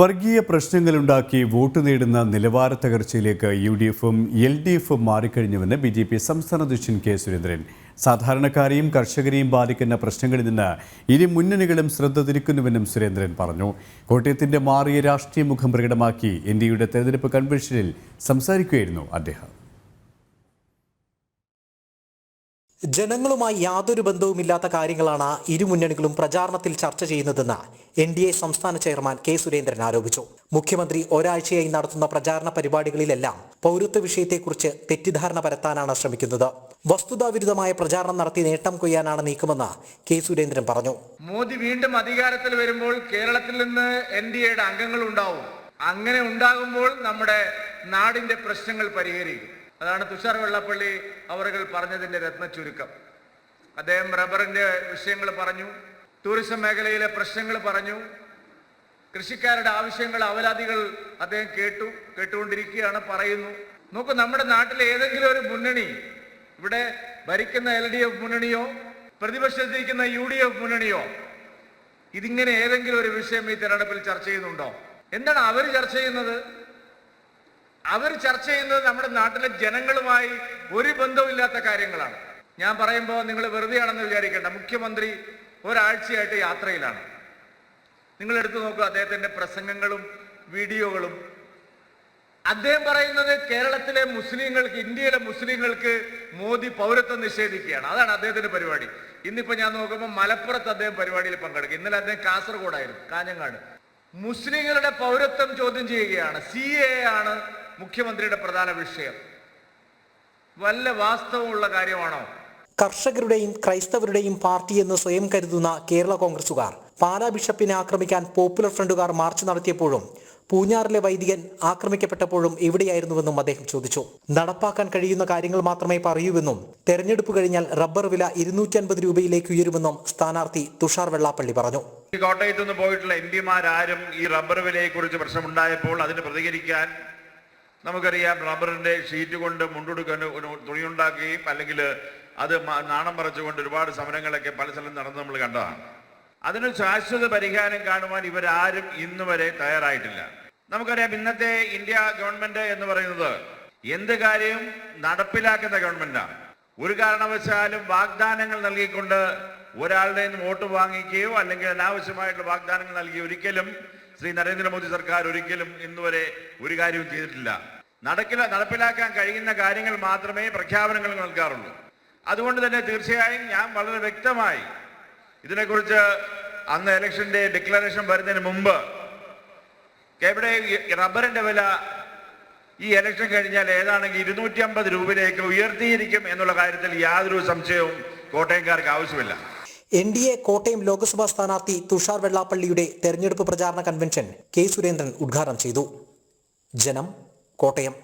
വർഗീയ പ്രശ്നങ്ങളുണ്ടാക്കി വോട്ട് നേടുന്ന നിലവാര തകർച്ചയിലേക്ക് യു ഡി എഫും എൽ ഡി എഫും മാറിക്കഴിഞ്ഞുവെന്ന് ബി ജെ പി സംസ്ഥാന അധ്യക്ഷൻ കെ സുരേന്ദ്രൻ. സാധാരണക്കാരെയും കർഷകരെയും ബാധിക്കുന്ന പ്രശ്നങ്ങളിൽ നിന്ന് ഇരു മുന്നണികളും ശ്രദ്ധ തിരിക്കുന്നുവെന്നും സുരേന്ദ്രൻ പറഞ്ഞു. കോട്ടയത്തിന്റെ മാറിയ രാഷ്ട്രീയ മുഖം പ്രകടമാക്കി ഇന്ത്യയുടെ തെരഞ്ഞെടുപ്പ് കൺവെൻഷനിൽ സംസാരിക്കുകയായിരുന്നു അദ്ദേഹം. ജനങ്ങളുമായി യാതൊരു ബന്ധവുമില്ലാത്ത കാര്യങ്ങളാണ് ഇരു മുന്നണികളും പ്രചാരണത്തിൽ ചർച്ച ചെയ്യുന്നതെന്ന് എൻ ഡി എ സംസ്ഥാന ചെയർമാൻ കെ സുരേന്ദ്രൻ ആരോപിച്ചു. മുഖ്യമന്ത്രി ഒരാഴ്ചയായി നടത്തുന്ന പ്രചാരണ പരിപാടികളിലെല്ലാം പൗരത്വ വിഷയത്തെക്കുറിച്ച് തെറ്റിദ്ധാരണ പരത്താനാണ് ശ്രമിക്കുന്നത്. വസ്തുതാവിരുദ്ധമായ പ്രചാരണം നടത്തി നേട്ടം കൊയ്യാനാണ് നീക്കമെന്ന് കെ സുരേന്ദ്രൻ പറഞ്ഞു. മോദി വീണ്ടും അധികാരത്തിൽ വരുമ്പോൾ കേരളത്തിൽ നിന്ന് എൻ ഡി എയുടെ അംഗങ്ങൾ ഉണ്ടാവും അങ്ങനെ ഉണ്ടാകുമ്പോൾ നമ്മുടെ നാടിന്റെ പ്രശ്നങ്ങൾ പരിഹരിക്കും. അതാണ് തുഷാർ വെള്ളപ്പള്ളി അവറുകൾ പറഞ്ഞതിന്റെ രത്ന ചുരുക്കം അദ്ദേഹം റബ്ബറിന്റെ വിഷയങ്ങൾ പറഞ്ഞു ടൂറിസം മേഖലയിലെ പ്രശ്നങ്ങൾ പറഞ്ഞു കൃഷിക്കാരുടെ ആവശ്യങ്ങൾ അവലാദികൾ അദ്ദേഹം കേട്ടു കേട്ടുകൊണ്ടിരിക്കുകയാണ് പറയുന്നു. നോക്കൂ നമ്മുടെ നാട്ടിലെ ഏതെങ്കിലും ഒരു മുന്നണി ഇവിടെ ഭരിക്കുന്ന എൽ ഡി എഫ് മുന്നണിയോ പ്രതിപക്ഷത്തിരിക്കുന്ന യു ഡി എഫ് മുന്നണിയോ ഇതിങ്ങനെ ഏതെങ്കിലും ഒരു വിഷയം ഈ തെരഞ്ഞെടുപ്പിൽ ചർച്ച ചെയ്യുന്നുണ്ടോ? എന്താണ് അവർ ചർച്ച ചെയ്യുന്നത്? അവർ ചർച്ച ചെയ്യുന്നത് നമ്മുടെ നാട്ടിലെ ജനങ്ങളുമായി ഒരു ബന്ധവുമില്ലാത്ത കാര്യങ്ങളാണ്. ഞാൻ പറയുമ്പോൾ നിങ്ങൾ വെറുതെയാണെന്ന് വിചാരിക്കേണ്ട. മുഖ്യമന്ത്രി ഒരാഴ്ചയായിട്ട് യാത്രയിലാണ്. നിങ്ങൾ എടുത്തു നോക്കുക അദ്ദേഹത്തിന്റെ പ്രസംഗങ്ങളും വീഡിയോകളും. അദ്ദേഹം പറയുന്നത് കേരളത്തിലെ മുസ്ലിങ്ങൾക്ക് ഇന്ത്യയിലെ മുസ്ലിങ്ങൾക്ക് മോദി പൗരത്വം നിഷേധിക്കുകയാണ്. അതാണ് അദ്ദേഹത്തിന്റെ പരിപാടി. ഇന്നിപ്പോ ഞാൻ നോക്കുമ്പോൾ മലപ്പുറത്ത് അദ്ദേഹം പരിപാടിയിൽ പങ്കെടുക്കും. ഇന്നലെ അദ്ദേഹം കാസർഗോഡായിരുന്നു കാഞ്ഞങ്ങാട്. മുസ്ലിങ്ങളുടെ പൗരത്വം ചോദ്യം ചെയ്യുകയാണ്. സി എ ആണ് മുഖ്യമന്ത്രിയുടെ പ്രധാന വിഷയം. വല്ല വാസ്തവമുള്ള കാര്യമാണോ? കർഷകരുടെയും ക്രൈസ്തവരുടെയും പാർട്ടി എന്ന് സ്വയം കരുതുന്ന കേരള കോൺഗ്രസുകാർ പാലാ ബിഷപ്പിനെ ആക്രമിക്കാൻ പോപ്പുലർ ഫ്രണ്ടുകാർ മാർച്ച് നടത്തിയപ്പോഴും പൂഞ്ഞാറിലെ വൈദികൻ ആക്രമിക്കപ്പെട്ടപ്പോഴും എവിടെയായിരുന്നുവെന്നും അദ്ദേഹം ചോദിച്ചു. നടപ്പാക്കാൻ കഴിയുന്ന കാര്യങ്ങൾ മാത്രമേ പറയൂവെന്നും തെരഞ്ഞെടുപ്പ് കഴിഞ്ഞാൽ റബ്ബർ വില ഇരുന്നൂറ്റി അൻപത് രൂപയിലേക്ക് ഉയരുമെന്നും സ്ഥാനാർത്ഥി തുഷാർ വെള്ളാപ്പള്ളി പറഞ്ഞു. കോട്ടയത്ത് നിന്ന് പോയിട്ടുള്ള എം പിമാരാരും ഈ റബ്ബർ വിലയെക്കുറിച്ച് പ്രശ്നമുണ്ടായപ്പോൾ അതിന് പ്രതികരിക്കാൻ നമുക്കറിയാം റബ്ബറിന്റെ ഷീറ്റ് കൊണ്ട് മുണ്ടുടുക്കാൻ തുണിയുണ്ടാക്കുകയും അല്ലെങ്കിൽ അത് നാണം പറച്ചുകൊണ്ട് ഒരുപാട് സമരങ്ങളൊക്കെ പല സ്ഥലം നടന്ന് നമ്മൾ കണ്ടതാണ്. അതിന് ശാശ്വത പരിഹാരം കാണുവാൻ ഇവരാരും ഇന്ന് വരെ തയ്യാറായിട്ടില്ല. നമുക്കറിയാം ഇന്നത്തെ ഇന്ത്യ ഗവൺമെന്റ് എന്ന് പറയുന്നത് എന്ത് കാര്യവും നടപ്പിലാക്കുന്ന ഗവൺമെന്റാണ് ഒരു കാരണവശാലും വാഗ്ദാനങ്ങൾ നൽകിക്കൊണ്ട് ഒരാളുടെ നിന്ന് വോട്ട് വാങ്ങിക്കുകയോ അല്ലെങ്കിൽ അനാവശ്യമായിട്ടുള്ള വാഗ്ദാനങ്ങൾ നൽകി ഒരിക്കലും ശ്രീ നരേന്ദ്രമോദി സർക്കാർ ഒരിക്കലും ഇന്നുവരെ ഒരു കാര്യവും ചെയ്തിട്ടില്ല. നടക്കില്ല നടപ്പിലാക്കാൻ കഴിയുന്ന കാര്യങ്ങൾ മാത്രമേ പ്രഖ്യാപനങ്ങൾ നൽകാറുള്ളൂ. അതുകൊണ്ട് തന്നെ തീർച്ചയായും ഞാൻ വളരെ വ്യക്തമായി ഇതിനെക്കുറിച്ച് അന്ന് ഇലക്ഷന്റെ ഡിക്ലറേഷൻ വരുന്നതിന് മുമ്പ് എവിടെ റബ്ബറിന്റെ വില ഈ ഇലക്ഷൻ കഴിഞ്ഞാൽ ഏതാണെങ്കിൽ ഇരുന്നൂറ്റി അമ്പത് രൂപയിലേക്ക് ഉയർത്തിയിരിക്കും എന്നുള്ള കാര്യത്തിൽ യാതൊരു സംശയവും കോട്ടയംകാർക്ക് ആവശ്യമില്ല. N D A Kottayam Lok Sabha സ്ഥാനാർത്ഥി തുഷാർ വെള്ളാപ്പള്ളിയുടെ തെരഞ്ഞെടുപ്പ് പ്രചാരണ കൺവെൻഷൻ കെ സുരേന്ദ്രൻ ഉദ്ഘാടനം ചെയ്തു. ജനം കോട്ടയം.